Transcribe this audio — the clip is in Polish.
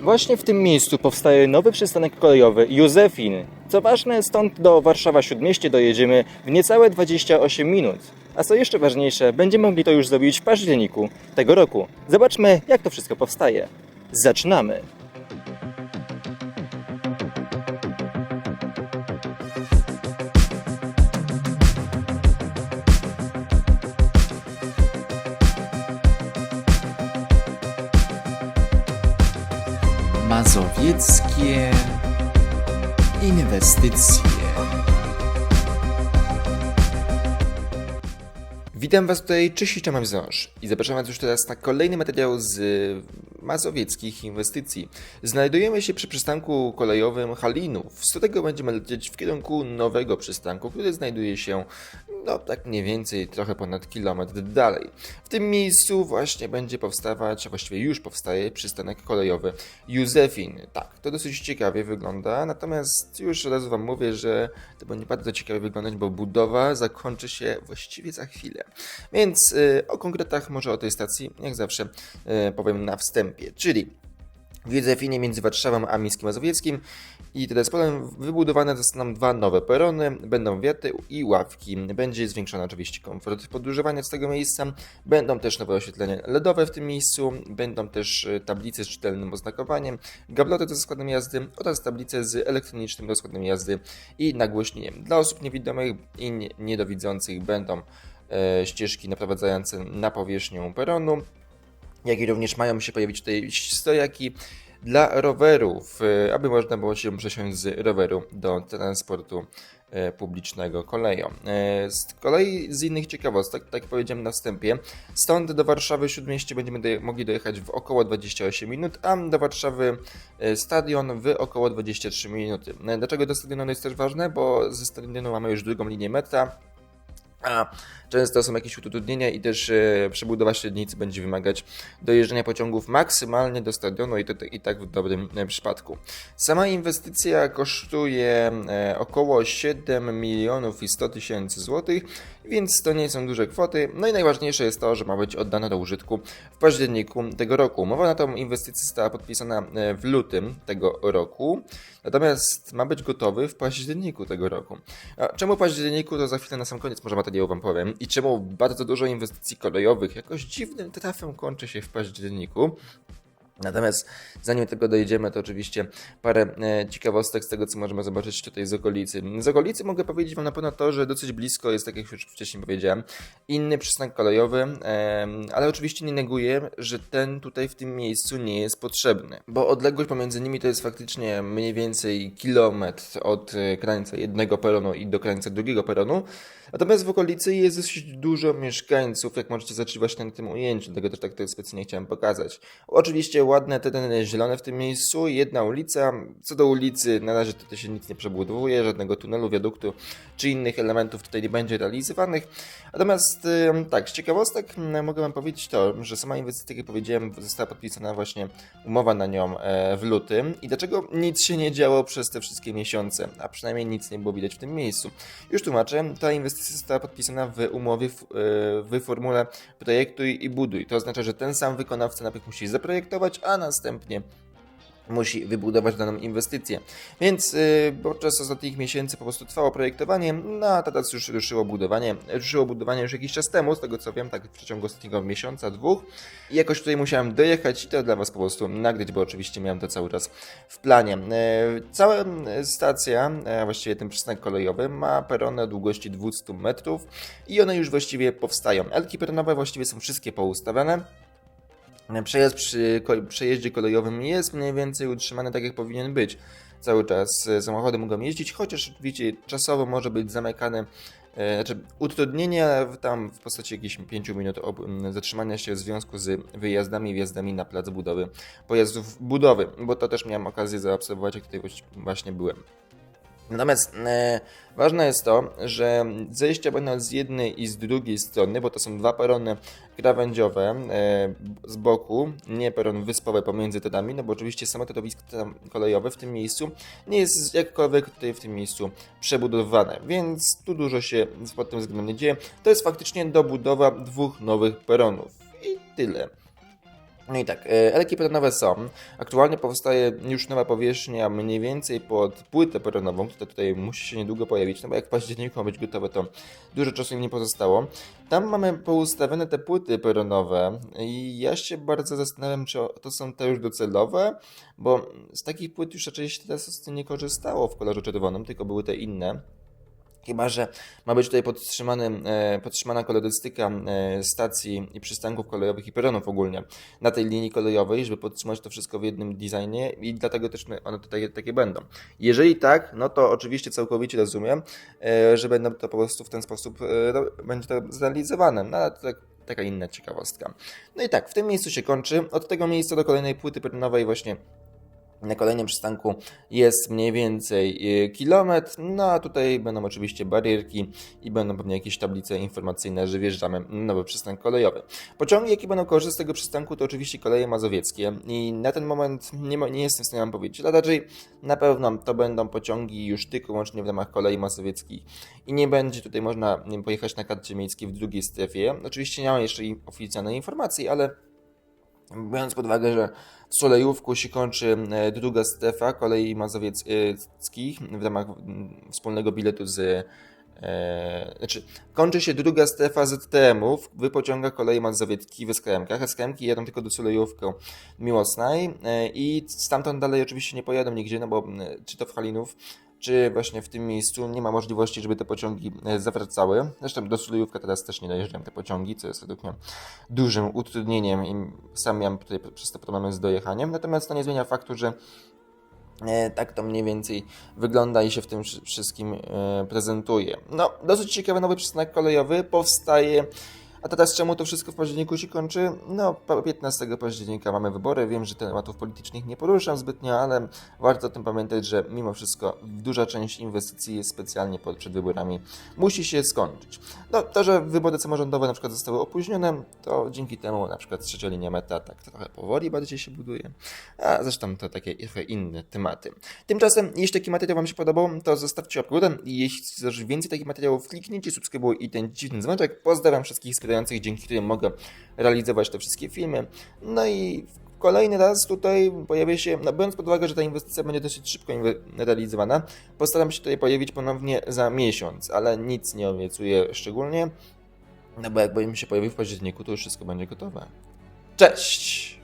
Właśnie w tym miejscu powstaje nowy przystanek kolejowy Józefin. Co ważne, stąd do Warszawa Śródmieście dojedziemy w niecałe 28 minut. A co jeszcze ważniejsze, będziemy mogli to już zrobić w październiku tego roku. Zobaczmy, jak to wszystko powstaje. Zaczynamy! Mazowieckie inwestycje. Witam Was tutaj, cześć i. I zapraszam Was już teraz na kolejny materiał z mazowieckich inwestycji. Znajdujemy się przy przystanku kolejowym Halinów. Z tego będziemy lecieć w kierunku nowego przystanku, który znajduje się no tak mniej więcej trochę ponad kilometr dalej. W tym miejscu właśnie będzie powstawać, a właściwie już powstaje przystanek kolejowy Józefin. Tak, to dosyć ciekawie wygląda, natomiast już od razu Wam mówię, że to będzie bardzo ciekawie wyglądać, bo budowa zakończy się właściwie za chwilę. Więc y, o konkretach może o tej stacji, jak zawsze, y, powiem na wstępie, czyli w Józefinie między Warszawą a Mińskim Mazowieckim i teraz polem wybudowane zostaną dwa nowe perony, będą wiaty i ławki. Będzie zwiększony oczywiście komfort podróżowania z tego miejsca, będą też nowe oświetlenie LEDowe w tym miejscu, będą też y, tablice z czytelnym oznakowaniem, gabloty ze składem jazdy oraz tablice z elektronicznym rozkładem jazdy i nagłośnieniem. Dla osób niewidomych i nie- niedowidzących będą e, ścieżki naprowadzające na powierzchnię peronu, jak i również mają się pojawić tutaj stojaki dla rowerów, e, aby można było się przesiąść z roweru do transportu e, publicznego koleją. E, Z kolei z innych ciekawostek, tak jak powiedziałem na wstępie, stąd do Warszawy Śródmieście będziemy doje- mogli dojechać w około 28 minut, a do Warszawy stadion w około 23 minuty. Dlaczego do stadionu jest też ważne? Bo ze stadionu mamy już drugą linię metra, a często są jakieś utrudnienia i też e, przebudowa średnicy będzie wymagać dojeżdżania pociągów maksymalnie do stadionu i, to, i tak w dobrym e, przypadku. Sama inwestycja kosztuje e, około 7 milionów i 100 tysięcy złotych, więc to nie są duże kwoty. No i najważniejsze jest to, że ma być oddana do użytku w październiku tego roku. Umowa na tą inwestycję została podpisana e, w lutym tego roku, natomiast ma być gotowy w październiku tego roku. A czemu październiku, to za chwilę na sam koniec może materiału Wam powiem. I czemu bardzo dużo inwestycji kolejowych jakoś dziwnym trafem kończy się w październiku. Natomiast zanim do tego dojdziemy, to oczywiście parę e, ciekawostek z tego, co możemy zobaczyć tutaj z okolicy. Z okolicy mogę powiedzieć Wam na pewno to, że dosyć blisko jest, tak jak już wcześniej powiedziałem, inny przystanek kolejowy, ale oczywiście nie neguję, że ten tutaj w tym miejscu nie jest potrzebny, bo odległość pomiędzy nimi to jest faktycznie mniej więcej kilometr od e, krańca jednego peronu i do krańca drugiego peronu, Natomiast w okolicy jest dosyć dużo mieszkańców, jak możecie zobaczyć właśnie na tym ujęciu, dlatego też tak to specjalnie chciałem pokazać. Oczywiście ładne tereny zielone w tym miejscu, jedna ulica. Co do ulicy, na razie tutaj się nic nie przebudowuje, żadnego tunelu, wiaduktu czy innych elementów tutaj nie będzie realizowanych. Natomiast tak, z ciekawostek mogę Wam powiedzieć to, że sama inwestycja, jak powiedziałem, została podpisana właśnie umowa na nią e, w lutym. I dlaczego nic się nie działo przez te wszystkie miesiące, a przynajmniej nic nie było widać w tym miejscu. Już tłumaczę, ta inwestycja została podpisana w umowie w, e, w formule projektuj i buduj. To oznacza, że ten sam wykonawca najpierw musi zaprojektować, a następnie musi wybudować daną inwestycję. Więc yy, podczas ostatnich miesięcy po prostu trwało projektowanie, no a teraz już ruszyło budowanie. Ruszyło budowanie już jakiś czas temu, z tego co wiem, tak w przeciągu ostatniego miesiąca, dwóch. I jakoś tutaj musiałem dojechać i to dla Was po prostu nagrać, bo oczywiście miałem to cały czas w planie. Yy, cała stacja, a właściwie ten przystanek kolejowy, ma perony o długości 200 metrów i one już właściwie powstają. Elki peronowe właściwie są wszystkie poustawione. Przejazd przy przejeździe kolejowym jest mniej więcej utrzymany tak, jak powinien być. Cały czas e, samochody mogą jeździć, chociaż oczywiście czasowo może być zamykane, e, znaczy utrudnienia w- tam w postaci jakichś 5 minut zatrzymania się w związku z wyjazdami i wjazdami na plac budowy pojazdów budowy, bo to też miałem okazję zaobserwować, jak tutaj właśnie byłem. Natomiast e, ważne jest to, że zejścia będą z jednej i z drugiej strony, bo to są dwa perony krawędziowe e, z boku, nie peron wyspowy pomiędzy torami, no bo oczywiście samo torowisko tam kolejowe w tym miejscu nie jest jakkolwiek tutaj w tym miejscu przebudowane, więc tu dużo się pod tym względem nie dzieje. To jest faktycznie dobudowa dwóch nowych peronów i tyle. No i tak, elki peronowe są. Aktualnie powstaje już nowa powierzchnia mniej więcej pod płytę peronową, która tutaj musi się niedługo pojawić, no bo jak w październiku ma być gotowe, to dużo czasu im nie pozostało. Tam mamy poustawione te płyty peronowe i ja się bardzo zastanawiam, czy to są te już docelowe, bo z takich płyt już raczej się teraz nie korzystało w kolorze czerwonym, tylko były te inne. Chyba, że ma być tutaj podtrzymany, e, podtrzymana kolorystyka e, stacji i przystanków kolejowych i peronów ogólnie na tej linii kolejowej, żeby podtrzymać to wszystko w jednym designie i dlatego też one tutaj takie będą. Jeżeli tak, no to oczywiście całkowicie rozumiem, e, że będą to po prostu w ten sposób będzie to zrealizowane, no ale to tak, taka inna ciekawostka. No i tak, w tym miejscu się kończy. Od tego miejsca do kolejnej płyty peronowej właśnie na kolejnym przystanku jest mniej więcej y, kilometr, no a tutaj będą oczywiście barierki i będą pewnie jakieś tablice informacyjne, że wjeżdżamy na nowy przystanek kolejowy. Pociągi, jakie będą korzystać z tego przystanku, to oczywiście koleje mazowieckie i na ten moment nie, ma, nie jestem w stanie wam powiedzieć, ale raczej na pewno to będą pociągi już tylko łącznie w ramach kolei mazowieckich i nie będzie tutaj można pojechać na karcie miejskiej w drugiej strefie. Oczywiście nie mam jeszcze oficjalnej informacji, ale Biorąc pod uwagę, że w Solejówku się kończy e, druga strefa kolei mazowieckich w ramach mm, wspólnego biletu z. E, znaczy, kończy się druga strefa ZTM-ów w pociągach kolei mazowieckich w SKM-kach. SKM-ki jadą tylko do Solejówku Miłosnej e, i stamtąd dalej oczywiście nie pojadą nigdzie, no bo czy to w Halinów, czy właśnie w tym miejscu nie ma możliwości, żeby te pociągi e, zawracały. Zresztą do Sulejówka teraz też nie dojeżdżają te pociągi, co jest według mnie dużym utrudnieniem i sam miałem tutaj przez to problemy z dojechaniem. Natomiast to nie zmienia faktu, że tak to mniej więcej wygląda i się w tym wszy- wszystkim e, prezentuje. No, dosyć ciekawy nowy przystanek kolejowy powstaje. A teraz czemu to wszystko w październiku się kończy? No, pa- 15 października mamy wybory. Wiem, że tematów politycznych nie poruszam zbytnio, ale warto o tym pamiętać, że mimo wszystko duża część inwestycji jest specjalnie przed wyborami musi się skończyć. No, to, że wybory samorządowe na przykład zostały opóźnione, to dzięki temu na przykład trzecia linia meta tak trochę powoli bardziej się buduje, a zresztą to takie trochę inne tematy. Tymczasem, jeśli taki materiał Wam się podobał, to zostawcie łapkę i jeśli zobaczyć więcej takich materiałów, kliknijcie subskrybuj i ten dziwny dzwoneczek. Pozdrawiam wszystkich wspierających, dzięki którym mogę realizować te wszystkie filmy. No i Kolejny raz tutaj pojawię się, no biorąc pod uwagę, że ta inwestycja będzie dosyć szybko realizowana, postaram się tutaj pojawić ponownie za miesiąc, ale nic nie obiecuję szczególnie, no bo jak bym się pojawił w październiku, to już wszystko będzie gotowe. Cześć!